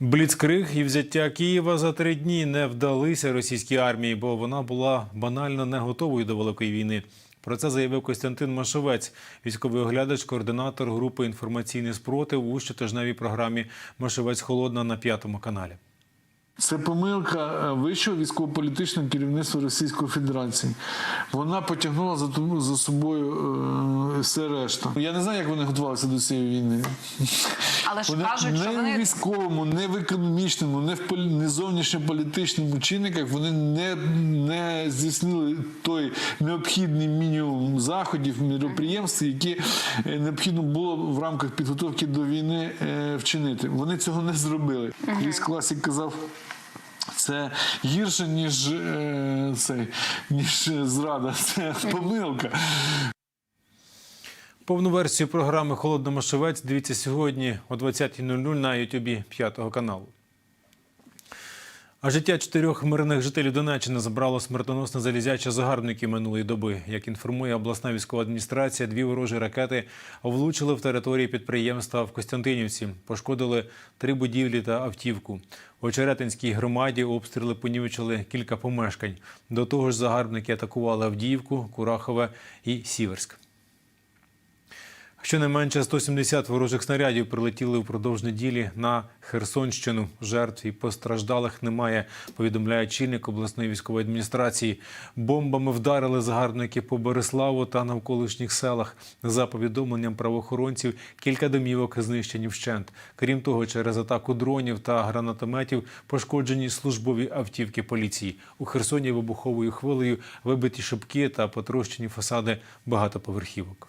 Бліцкриг і взяття Києва за три дні не вдалися російській армії, бо вона була банально не готовою до великої війни. Про це заявив Костянтин Машовець, військовий оглядач, координатор групи інформаційний спротив у щотижневій програмі Машовець Холодна на п'ятому каналі. Це помилка е, вищого військово-політичного керівництва Російської Федерації. Вона потягнула за тому за собою е, все решта. Я не знаю, як вони готувалися до цієї війни. Але ж Вони кажуть, що не в військовому, не в економічному, не в полі- не зовнішньополітичному чинниках вони не, не здійснили той необхідний мінімум заходів, міроприємств, які е, необхідно було в рамках підготовки до війни е, вчинити. Вони цього не зробили. Колись класик казав. Це гірше, ніж, е, цей, ніж зрада, це помилка. Повну версію програми Холодномашовець дивіться сьогодні о 20.00 на Ютубі п'ятого каналу. А життя чотирьох мирних жителів Донеччини забрало смертоносне залізяче загарбників минулої доби. Як інформує обласна військова адміністрація, дві ворожі ракети влучили в території підприємства в Костянтинівці, пошкодили три будівлі та автівку. У Очеретинській громаді обстріли понівечили кілька помешкань. До того ж, загарбники атакували Авдіївку, Курахове і Сіверськ. Щонайменше 170 ворожих снарядів прилетіли впродовж неділі на Херсонщину. Жертв і постраждалих немає, повідомляє чільник обласної військової адміністрації. Бомбами вдарили загарбники по Береславу та навколишніх селах. За повідомленням правоохоронців, кілька домівок знищені вщент. Крім того, через атаку дронів та гранатометів пошкоджені службові автівки поліції. У Херсоні вибуховою хвилею вибиті шибки та потрощені фасади багатоповерхівок.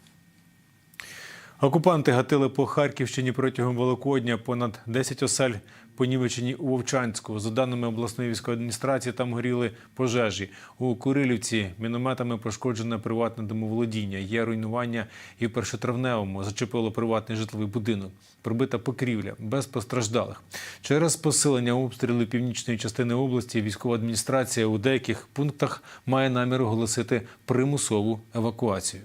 Окупанти гатили по Харківщині протягом Великодня. Понад 10 осель понівечені у Вовчанську. За даними обласної військової адміністрації, там горіли пожежі. У Курилівці мінометами пошкоджене приватне домоволодіння. Є руйнування і в першотравневому зачепило приватний житловий будинок. Пробита покрівля без постраждалих. Через посилення обстрілів північної частини області військова адміністрація у деяких пунктах має намір оголосити примусову евакуацію.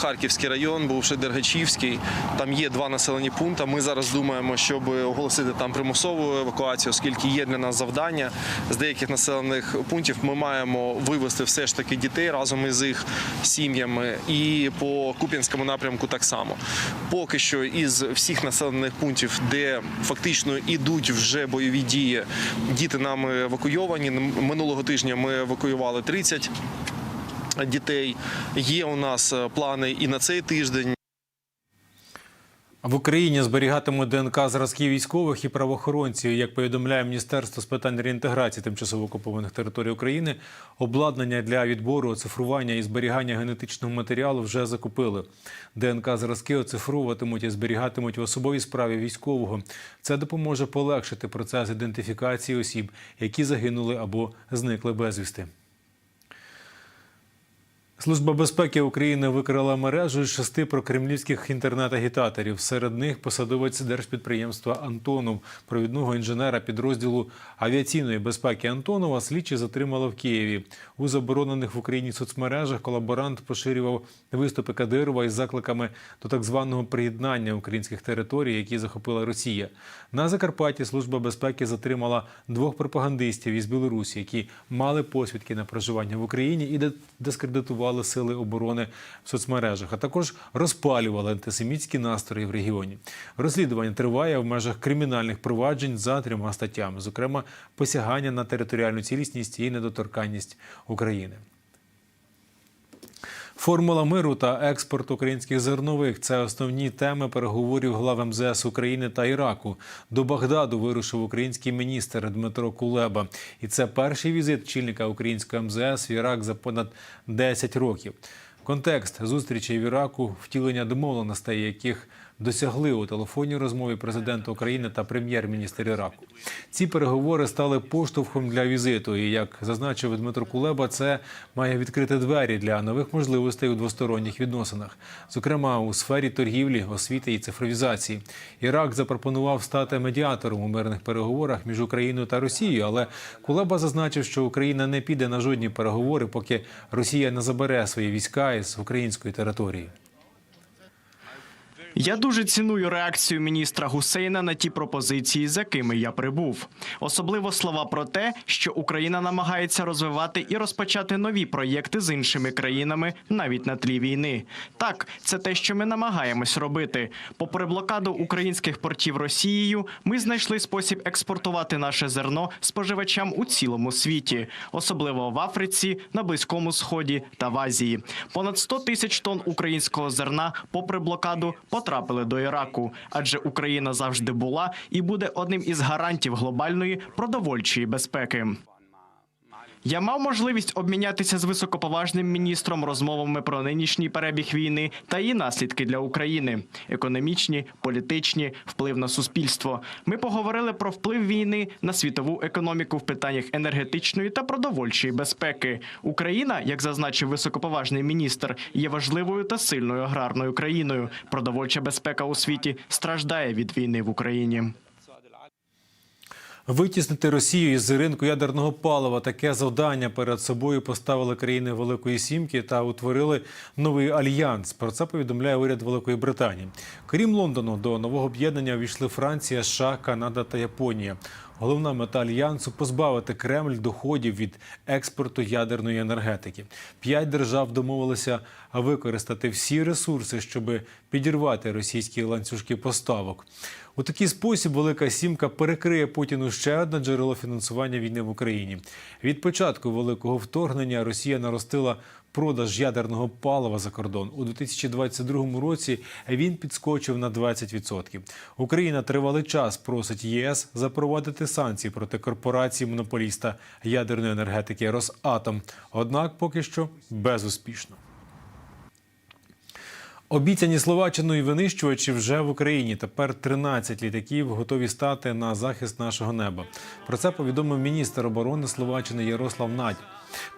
Харківський район, бувши Дергачівський. Там є два населені пункти. Ми зараз думаємо, щоб оголосити там примусову евакуацію, оскільки є для нас завдання. З деяких населених пунктів ми маємо вивезти все ж таки дітей разом із їх сім'ями. І по Куп'янському напрямку так само. Поки що із всіх населених пунктів, де фактично ідуть вже бойові дії, діти нами евакуйовані. Минулого тижня ми евакуювали 30 дітей. Є у нас е, плани і на цей тиждень. В Україні зберігатимуть ДНК зразків військових і правоохоронців. Як повідомляє Міністерство з питань реінтеграції тимчасово окупованих територій України, обладнання для відбору, оцифрування і зберігання генетичного матеріалу вже закупили. ДНК зразки оцифровуватимуть і зберігатимуть в особовій справі військового. Це допоможе полегшити процес ідентифікації осіб, які загинули або зникли безвісти. Служба безпеки України викрила мережу з шести прокремлівських інтернет-агітаторів. Серед них посадовець держпідприємства Антонов, провідного інженера підрозділу авіаційної безпеки Антонова. Слідчі затримали в Києві. У заборонених в Україні соцмережах колаборант поширював виступи Кадирова із закликами до так званого приєднання українських територій, які захопила Росія. На Закарпатті служба безпеки затримала двох пропагандистів із Білорусі, які мали посвідки на проживання в Україні і де- дискредитували сили оборони в соцмережах, а також розпалювали антисемітські настрої в регіоні. Розслідування триває в межах кримінальних проваджень за трьома статтями, зокрема посягання на територіальну цілісність і недоторканність України. Формула миру та експорт українських зернових це основні теми переговорів глав МЗС України та Іраку. До Багдаду вирушив український міністр Дмитро Кулеба. І це перший візит чільника українського МЗС в Ірак за понад 10 років. Контекст зустрічей в Іраку, втілення домовленостей, яких досягли у телефонній розмові президента України та прем'єр-міністр Іраку. Ці переговори стали поштовхом для візиту. І як зазначив Дмитро Кулеба, це має відкрити двері для нових можливостей у двосторонніх відносинах, зокрема у сфері торгівлі, освіти і цифровізації. Ірак запропонував стати медіатором у мирних переговорах між Україною та Росією, але Кулеба зазначив, що Україна не піде на жодні переговори, поки Росія не забере свої війська із української території. Я дуже ціную реакцію міністра Гусейна на ті пропозиції, з якими я прибув. Особливо слова про те, що Україна намагається розвивати і розпочати нові проєкти з іншими країнами навіть на тлі війни. Так, це те, що ми намагаємось робити. Попри блокаду українських портів Росією, ми знайшли спосіб експортувати наше зерно споживачам у цілому світі, особливо в Африці, на Близькому Сході та в Азії. Понад 100 тисяч тонн українського зерна, попри блокаду, потрапили до Іраку, адже Україна завжди була і буде одним із гарантів глобальної продовольчої безпеки. Я мав можливість обмінятися з високоповажним міністром розмовами про нинішній перебіг війни та її наслідки для України: економічні, політичні, вплив на суспільство. Ми поговорили про вплив війни на світову економіку в питаннях енергетичної та продовольчої безпеки. Україна, як зазначив високоповажний міністр, є важливою та сильною аграрною країною. Продовольча безпека у світі страждає від війни в Україні. Витіснити Росію із ринку ядерного палива таке завдання перед собою поставили країни Великої Сімки та утворили новий альянс. Про це повідомляє уряд Великої Британії. Крім Лондону, до нового об'єднання увійшли Франція, США, Канада та Японія. Головна мета альянсу позбавити Кремль доходів від експорту ядерної енергетики. П'ять держав домовилися використати всі ресурси, щоб підірвати російські ланцюжки поставок. У такий спосіб Велика Сімка перекриє Путіну ще одне джерело фінансування війни в Україні. Від початку великого вторгнення Росія наростила продаж ядерного палива за кордон. У 2022 році він підскочив на 20%. Україна тривалий час просить ЄС запровадити санкції проти корпорації монополіста ядерної енергетики Росатом. Однак поки що безуспішно. Обіцяні Словаччиною винищувачі вже в Україні. Тепер 13 літаків готові стати на захист нашого неба. Про це повідомив міністр оборони Словаччини Ярослав Надь.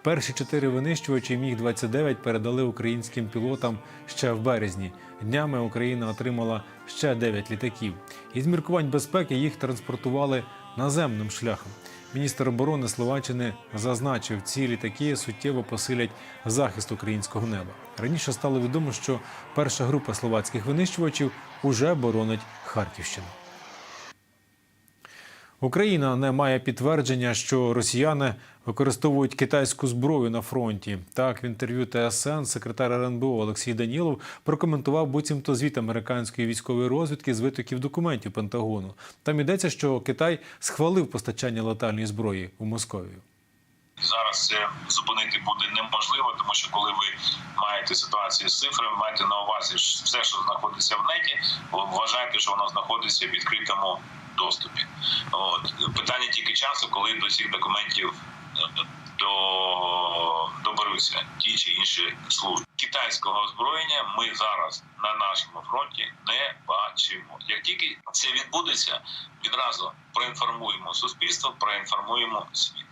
Перші чотири винищувачі міг 29 передали українським пілотам ще в березні. Днями Україна отримала ще 9 літаків. Із міркувань безпеки їх транспортували наземним шляхом. Міністр оборони Словаччини зазначив, ці літаки суттєво посилять захист українського неба. Раніше стало відомо, що перша група словацьких винищувачів уже боронить Харківщину. Україна не має підтвердження, що росіяни використовують китайську зброю на фронті. Так, в інтерв'ю ТСН секретар РНБО Олексій Данілов прокоментував буцімто звіт американської військової розвідки з витоків документів Пентагону. Там йдеться, що Китай схвалив постачання летальної зброї у Московію. Зараз це зупинити буде неможливо, тому що коли ви маєте ситуацію з цифрами, маєте на увазі все, що знаходиться в неті, ви вважаєте, що воно знаходиться в відкритому доступі. От питання тільки часу, коли до цих документів е, до доберуться ті чи інші служби китайського озброєння. Ми зараз на нашому фронті не бачимо. Як тільки це відбудеться, відразу проінформуємо суспільство, проінформуємо світ.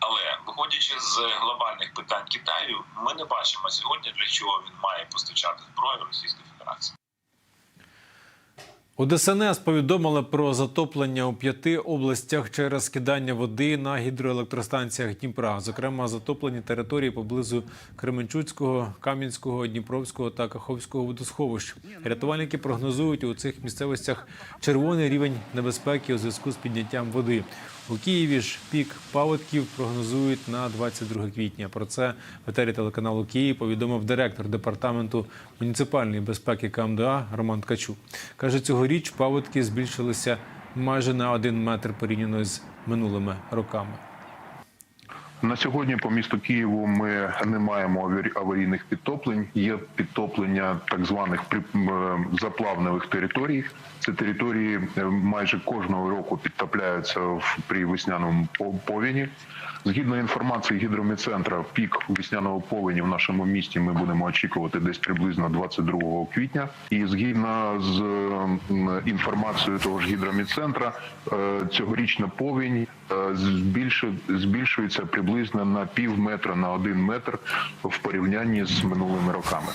Але виходячи з глобальних питань Китаю, ми не бачимо сьогодні, для чого він має постачати зброю Російської Федерації. У ДСНС повідомили про затоплення у п'яти областях через скидання води на гідроелектростанціях Дніпра, зокрема затоплені території поблизу Кременчуцького, Кам'янського, Дніпровського та Каховського водосховищ. Рятувальники прогнозують у цих місцевостях червоний рівень небезпеки у зв'язку з підняттям води. У Києві ж пік паводків прогнозують на 22 квітня. Про це в етері телеканалу Київ повідомив директор департаменту муніципальної безпеки КМДА Роман Ткачук. Каже, цьогоріч паводки збільшилися майже на один метр порівняно з минулими роками. На сьогодні по місту Києву ми не маємо аварійних підтоплень. Є підтоплення так званих е, заплавневих територій. Це території е, майже кожного року підтопляються при весняному по- повені. Згідно інформації гідромедцентра, пік весняного повені в нашому місті ми будемо очікувати десь приблизно 22 квітня. І згідно з інформацією того ж гідромедцентра, е, цьогорічна повінь е, збільшується приблизно на пів метра на один метр в порівнянні з минулими роками.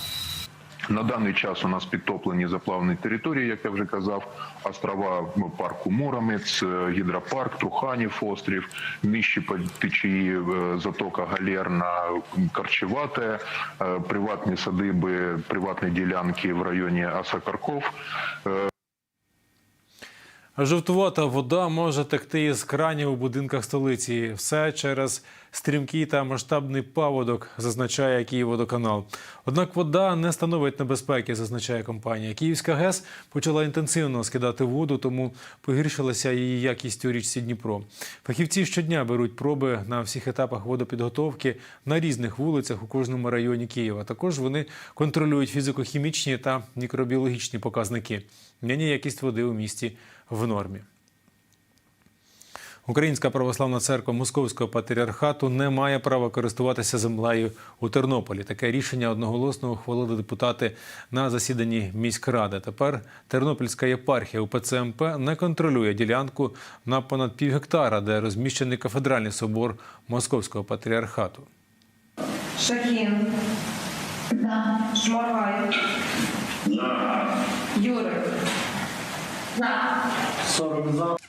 На даний час у нас підтоплені заплавні території, як я вже казав, острова парку Муромець, е, гідропарк, Труханів острів, нижчі течії е, затока Галерна, Корчевате, е, приватні садиби, приватні ділянки в районі Асакарков. Жовтувата вода може текти із кранів у будинках столиці. Все через стрімкий та масштабний паводок, зазначає Київводоканал. Однак вода не становить небезпеки, зазначає компанія. Київська ГЕС почала інтенсивно скидати воду, тому погіршилася її якість у річці Дніпро. Фахівці щодня беруть проби на всіх етапах водопідготовки на різних вулицях у кожному районі Києва. Також вони контролюють фізико-хімічні та мікробіологічні показники. Нині якість води у місті в нормі. Українська православна церква Московського патріархату не має права користуватися землею у Тернополі. Таке рішення одноголосно ухвалили депутати на засіданні міськради. Тепер Тернопільська єпархія УПЦ МП не контролює ділянку на понад пів гектара, де розміщений кафедральний собор Московського патріархату. Шахін. За. Шморгай. За. Юрик.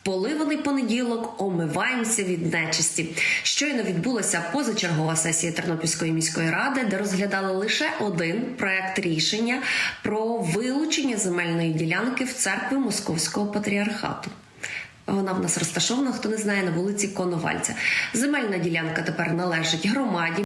Поливаний понеділок омиваємося від нечисті. Щойно відбулася позачергова сесія Тернопільської міської ради, де розглядали лише один проект рішення про вилучення земельної ділянки в церкві Московського патріархату. Вона в нас розташована, хто не знає, на вулиці Коновальця. Земельна ділянка тепер належить громаді.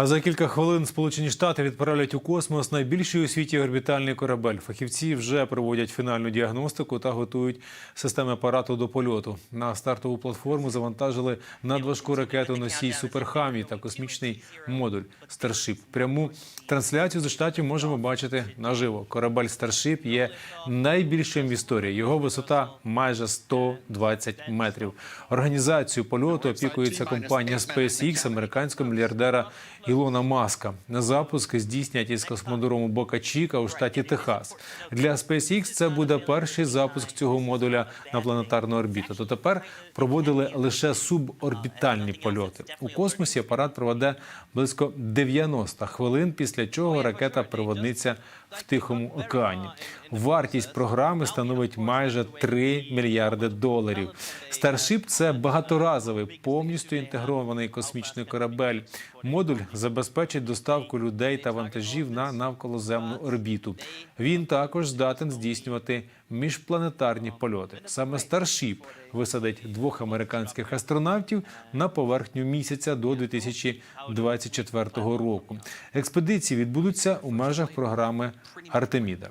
А за кілька хвилин Сполучені Штати відправлять у космос найбільший у світі орбітальний корабель. Фахівці вже проводять фінальну діагностику та готують системи апарату до польоту. На стартову платформу завантажили надважку ракету носій Суперхамі та космічний модуль Старшип. Пряму трансляцію зі штатів можемо бачити наживо. Корабель Старшип є найбільшим в історії. Його висота майже 120 метрів. Організацію польоту опікується компанія SpaceX американського мільярдера Ілона Маска. Запуск здійснять із космодрому Бока Чіка у штаті Техас. Для SpaceX це буде перший запуск цього модуля на планетарну орбіту. То тепер проводили лише суборбітальні польоти. У космосі апарат проведе близько 90 хвилин, після чого ракета приводниться в Тихому океані. Вартість програми становить майже 3 мільярди доларів. Старшип це багаторазовий, повністю інтегрований космічний корабель. Модуль забезпечить доставку людей та вантажів на навколоземну орбіту. Він також здатен здійснювати міжпланетарні польоти. Саме Старшип висадить двох американських астронавтів на поверхню місяця до 2024 року. Експедиції відбудуться у межах програми Артеміда.